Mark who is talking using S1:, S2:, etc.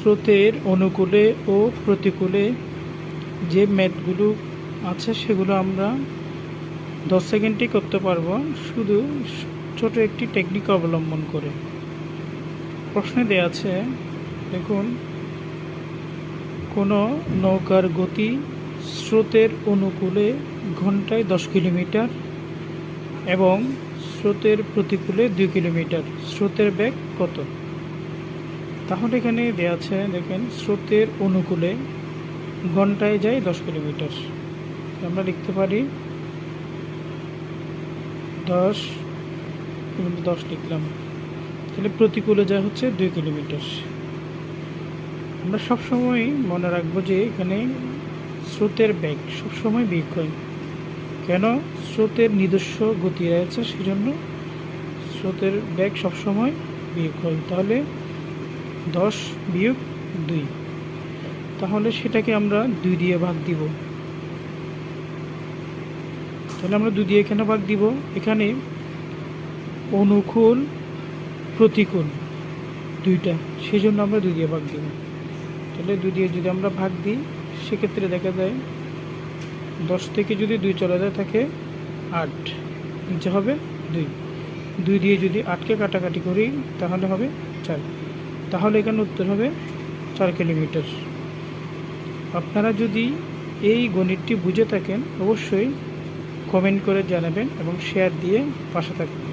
S1: স্রোতের অনুকূলে ও প্রতিকূলে যে ম্যাথগুলো আছে সেগুলো আমরা দশ সেকেন্ডে করতে পারব। শুধু ছোট একটি টেকনিক অবলম্বন করে। প্রশ্নে দেওয়া আছে, দেখুন, কোনো নৌকার গতি স্রোতের অনুকূলে ঘন্টায় দশ কিলোমিটার এবং স্রোতের প্রতিকূলে দুই কিলোমিটার। স্রোতের বেগ কত? তাহলে এখানে দেওয়া আছে, দেখেন, স্রোতের অনুকূলে ঘন্টায় যায় দশ কিলোমিটার। আমরা লিখতে পারি দশ দশ লিখলাম। তাহলে প্রতিকূলে যায় হচ্ছে দুই কিলোমিটার। আমরা সবসময় মনে রাখব যে এখানে স্রোতের বেগ সবসময় বিয়োগ হয়। কেন? স্রোতের নিজস্ব গতি রয়েছে, সেজন্য স্রোতের বেগ সবসময় বিয়োগ হয়। তাহলে দশ বিয়োগ দুই। তাহলে সেটাকে আমরা দুই দিয়ে ভাগ দিব। তাহলে আমরা দুই দিয়ে কেন ভাগ দিব। এখানে অনুকূল প্রতিকূল দুইটা সেই জন্য আমরা দুই দিয়ে ভাগ দিব। তাহলে দুই দিয়ে যদি আমরা ভাগ দিই, সেক্ষেত্রে দেখা যায় দশ থেকে যদি দুই চলে যায়, থাকে আট। নিচে হবে দুই। দুই দিয়ে যদি আটকে কাটাকাটি করি, তাহলে হবে চার। তাহলে এখানে উত্তর হবে চার কিলোমিটার। আপনারা যদি এই গণিতটি বুঝে থাকেন, অবশ্যই কমেন্ট করে জানাবেন এবং শেয়ার দিয়ে পাশে থাকবেন।